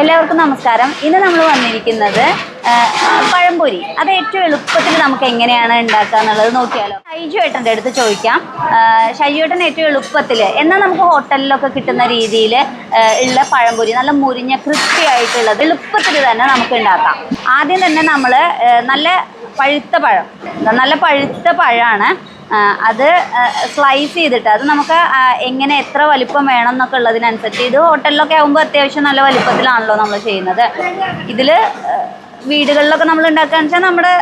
എല്ലാവർക്കും നമസ്കാരം. ഇന്ന് നമ്മൾ വന്നിരിക്കുന്നത് പഴംപൊരി. അത് ഏറ്റവും എളുപ്പത്തിൽ നമുക്ക് എങ്ങനെയാണ് ഉണ്ടാക്കുക എന്നുള്ളത് നോക്കിയാലോ. ഷൈജു ഏട്ടന്റെ അടുത്ത് ചോദിക്കാം. ഷൈജു ഏട്ടൻ ഏറ്റവും എളുപ്പത്തിൽ എന്നാൽ നമുക്ക് ഹോട്ടലിലൊക്കെ കിട്ടുന്ന രീതിയിൽ ഉള്ള പഴംപൊരി നല്ല മുരിഞ്ഞ ക്രിസ്പി ആയിട്ടുള്ളത് എളുപ്പത്തിൽ തന്നെ നമുക്ക് ഉണ്ടാക്കാം. ആദ്യം തന്നെ നമ്മൾ നല്ല പഴുത്ത പഴം നല്ല പഴുത്ത പഴമാണ് അത് സ്ലൈസ് ചെയ്തിട്ട് അത് നമുക്ക് എങ്ങനെ എത്ര വലിപ്പം വേണം എന്നൊക്കെ ഉള്ളതിനനുസരിച്ച് ഇത് ഹോട്ടലിലൊക്കെ ആകുമ്പോൾ അത്യാവശ്യം നല്ല വലിപ്പത്തിലാണല്ലോ നമ്മൾ ചെയ്യുന്നത്. ഇതിൽ വീടുകളിലൊക്കെ നമ്മൾ ഉണ്ടാക്കുകയെന്ന് വെച്ചാൽ നമ്മുടെ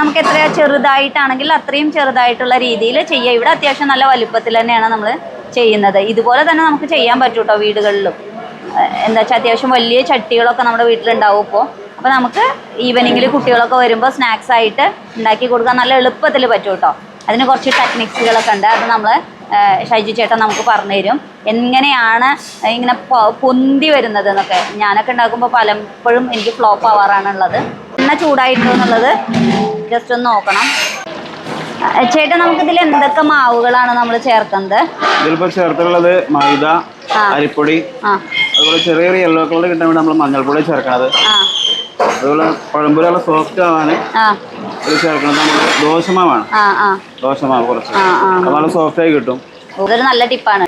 നമുക്ക് എത്ര ചെറുതായിട്ടാണെങ്കിൽ അത്രയും ചെറുതായിട്ടുള്ള രീതിയിൽ ചെയ്യുക ഇവിടെ അത്യാവശ്യം നല്ല വലിപ്പത്തിൽ തന്നെയാണ് നമ്മൾ ചെയ്യുന്നത്. ഇതുപോലെ തന്നെ നമുക്ക് ചെയ്യാൻ പറ്റും കേട്ടോ വീടുകളിലും എന്താ വെച്ചാൽ അത്യാവശ്യം വലിയ ചട്ടികളൊക്കെ നമ്മുടെ വീട്ടിലുണ്ടാവും ഇപ്പോൾ അപ്പോൾ നമുക്ക് ഈവനിങ്ങിൽ കുട്ടികളൊക്കെ വരുമ്പോൾ സ്നാക്സ് ആയിട്ട് ഉണ്ടാക്കി കൊടുക്കാൻ നല്ല എളുപ്പത്തിൽ പറ്റും കേട്ടോ അതിന് കുറച്ച് ടെക്നിക്സുകളൊക്കെ ഉണ്ട്. അത് നമ്മൾ ഷൈജു ചേട്ടൻ നമുക്ക് പറഞ്ഞു തരും എങ്ങനെയാണ് ഇങ്ങനെ പൊന്തി വരുന്നത് എന്നൊക്കെ ഞാനൊക്കെ ഉണ്ടാക്കുമ്പോൾ പലപ്പോഴും എനിക്ക് ഫ്ലോപ്പ് ആവാറാണുള്ളത്. എണ്ണ ചൂടായിട്ടുണ്ടോ എന്നുള്ളത് ജസ്റ്റ് ഒന്ന് നോക്കണം. ചേട്ടൻ നമുക്ക് നമുക്കിതിൽ എന്തൊക്കെ മാവുകളാണ് നമ്മൾ ചേർക്കുന്നത്? ഇതിലിപ്പോ ചേർത്തുള്ളത് മൈദ അരിപ്പൊടി അതുപോലെ ചെറിയ ചെറിയ യെല്ലോ കളർ കിട്ടാൻ വേണ്ടി നമ്മൾ മഞ്ഞൾപ്പൊടി ചേർക്കണത്. അതുപോലെ പഴംപൊരി നല്ല സോഫ്റ്റ് ആവാന് ഇത് ചേർക്കണത് നമ്മൾ ദോശമാവാണ്. ദോശമാവ് കുറച്ച്. അത് നല്ല സോഫ്റ്റ് ആയി കിട്ടും. ഇതൊരു നല്ല ടിപ്പാണ്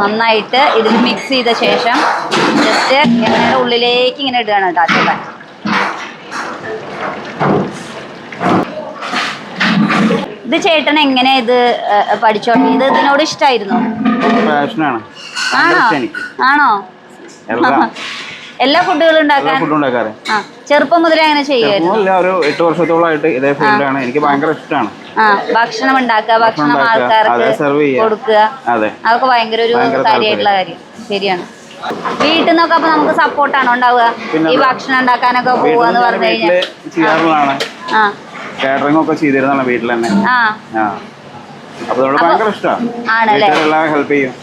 നന്നായിട്ട് ഇതിൽ മിക്സ് ചെയ്ത ശേഷം ജസ്റ്റ് എണ്ണയുടെ ഉള്ളിലേക്ക് ഇങ്ങനെ ഇടുകയാണ് കേട്ടോ അച്ഛൻ ഇത് ചേട്ടൻ എങ്ങനെ ഇത് പഠിച്ചോ പഠിച്ചോട്ടെ? ഇത് ഇതിനോട് ഇഷ്ടമായിരുന്നു ആണോ. ആണോ? എല്ലാം. ഫുഡുകളും എല്ലാ ഉണ്ടാക്കാൻ? ഫുഡും ഉണ്ടാക്കാറ്. ചെറുപ്പം മുതലേ അങ്ങനെ ചെയ്യുമായിരുന്നു ഒരു എട്ട് വർഷത്തോളമായിട്ട് ഇതേ ഫീൽഡാണ് എനിക്ക് ഭയങ്കര ഇഷ്ടമാണ് ഭക്ഷണം ഉണ്ടാക്കുക ഭക്ഷണം ആൾക്കാർക്ക്. കൊടുക്കുക. അതെ. അതൊക്കെ ഭയങ്കര ഒരു കാര്യമായിട്ടുള്ള കാര്യം. ശരിയാണ്. വീട്ടിൽ നിന്നൊക്കെ അപ്പൊ നമുക്ക് സപ്പോർട്ടാണോ ഉണ്ടാവുക? ഈ ഭക്ഷണം ഉണ്ടാക്കാനൊക്കെ പോവാന്ന് പറഞ്ഞു കഴിഞ്ഞാൽ. കാറ്ററിംഗ് ഒക്കെ ചെയ്തിരുന്നതാണ് വീട്ടിൽ തന്നെ. ആ.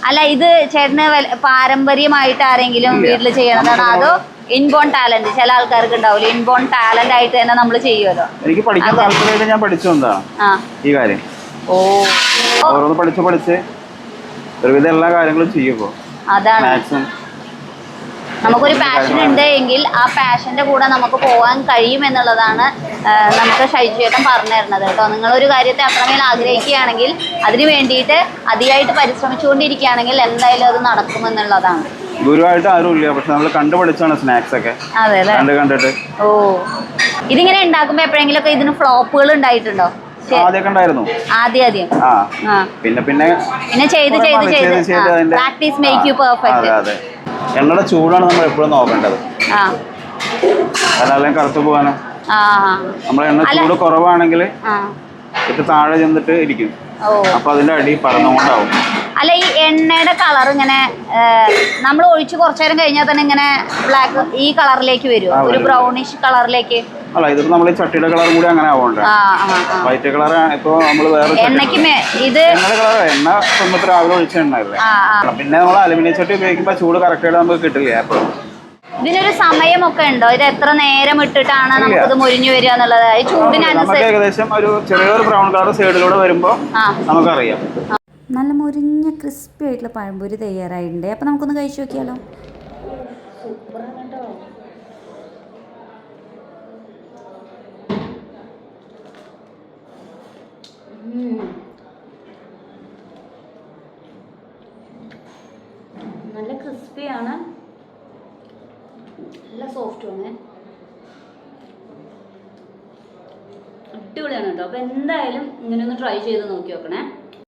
അല്ല ഇത് ചേട്ടന് പാരമ്പര്യമായിട്ട് ആരെങ്കിലും. വീട്ടിൽ ചെയ്യണതാണ്? അതോ ഇൻബോൺ ടാലന്റ് ചില ആൾക്കാർക്ക് ഉണ്ടാവില്ല ഇൻബോൺ ടാലന്റ് ആയിട്ട് തന്നെ നമ്മൾ ചെയ്യുമല്ലോ എനിക്ക് പഠിക്കാൻ. താല്പര്യമായിട്ട് ഞാൻ പഠിച്ചു ആ. ഈ കാര്യം. ഓ. ഓരോന്ന് പഠിച്ച് പഠിച്ച് ഒരുവിധം എല്ലാ കാര്യങ്ങളും ചെയ്യുമ്പോ അതാണ്. നമുക്കൊരു പാഷൻ ഉണ്ട് എങ്കിൽ ആ പാഷന്റെ കൂടെ നമുക്ക് പോകാൻ കഴിയും എന്നുള്ളതാണ് നമുക്ക് ഷൈജിയേട്ടൻ പറഞ്ഞു തരുന്നത് കേട്ടോ. നിങ്ങളൊരു കാര്യത്തെ അത്രമേൽ ആഗ്രഹിക്കുകയാണെങ്കിൽ അതിന് വേണ്ടിയിട്ട് അതിയായിട്ട് പരിശ്രമിച്ചുകൊണ്ടിരിക്കുകയാണെങ്കിൽ എന്തായാലും അത് നടക്കുമെന്നുള്ളതാണ് ഗുരുവായിട്ട് ആരും ഇല്ല പക്ഷെ നമ്മൾ കണ്ടുപിടിച്ചാണ് സ്നാക്സ് ഒക്കെ. അതെ കണ്ട് കണ്ടിട്ട്. ഓ. ഇതിങ്ങനെ ഉണ്ടാക്കുമ്പോൾ എപ്പോഴെങ്കിലും ഒക്കെ ഇതിന് ഫ്ലോപ്പുകൾ ഉണ്ടായിട്ടുണ്ടോ. ആദ്യമൊക്കെ ഉണ്ടായിരുന്നു. ആദ്യം ആദ്യം. പിന്നെ പിന്നെ പിന്നെ ചെയ്ത് ചെയ്ത് ചെയ്ത്. പ്രാക്ടീസ് മേക്ക് യു പെർഫെക്റ്റ് എണ്ണയുടെ ചൂടാണ് നമ്മൾ എപ്പോഴും നോക്കേണ്ടത്. ആ. അതെല്ലാം പോകാനോ. നമ്മൾ എണ്ണ ചൂട് കുറവാണെങ്കിൽ ഇത് താഴെ ചെന്നിട്ട് ഇരിക്കും. അപ്പൊ അതിന്റെ അടി പറഞ്ഞുകൊണ്ടാവും അല്ല ഈ എണ്ണയുടെ കളർ ഇങ്ങനെ നമ്മൾ ഒഴിച്ച് കുറച്ചു നേരം കഴിഞ്ഞാൽ തന്നെ ഇങ്ങനെ ബ്ലാക്ക് ഈ കളറിലേക്ക് വരും. ഒരു ബ്രൗണിഷ് കളറിലേക്ക്. അല്ല ഇതിപ്പോ നമ്മൾ ചട്ടിയുടെ കളർ കൂടി അങ്ങനെ ആവണ്ട? വൈറ്റ് കളർ ഇപ്പൊ നമ്മൾ വേറെ ഇത് കളർ എണ്ണ സമയത്ത് രാവിലെ ഒഴിച്ച എണ്ണല്ലേ പിന്നെ നമ്മൾ അലുമിനിയം ചട്ടി ഉപയോഗിക്കുമ്പോൾ ചൂട് കറക്റ്റ് ആയിട്ട് നമുക്ക് കിട്ടില്ല എപ്പോഴും ഇതിനൊരു സമയമൊക്കെ ഉണ്ടോ? ഇത് എത്ര നേരം ഇട്ടിട്ടാണ് നമുക്കിത് മുരിഞ്ഞു വരിക എന്നുള്ളത്? ചൂടിനനുസരിച്ച് ഏകദേശം ഒരു ചെറിയൊരു ബ്രൗൺ കളർ സൈഡിലൂടെ വരുമ്പോ നമുക്കറിയാം. നല്ല മുരിഞ്ഞ ക്രിസ്പി ആയിട്ടുള്ള പഴംപൊരി തയ്യാറായിട്ടുണ്ട്. അപ്പോൾ നമുക്കൊന്ന് കഴിച്ചു നോക്കിയാലോ? നല്ല ക്രിസ്പിയാണ് നല്ല സോഫ്റ്റുമാണ് അടിപൊളിയാണ് കേട്ടോ. അപ്പോൾ എന്തായാലും ഇങ്ങനെ ഒന്ന് ട്രൈ ചെയ്ത് നോക്കി നോക്കണേ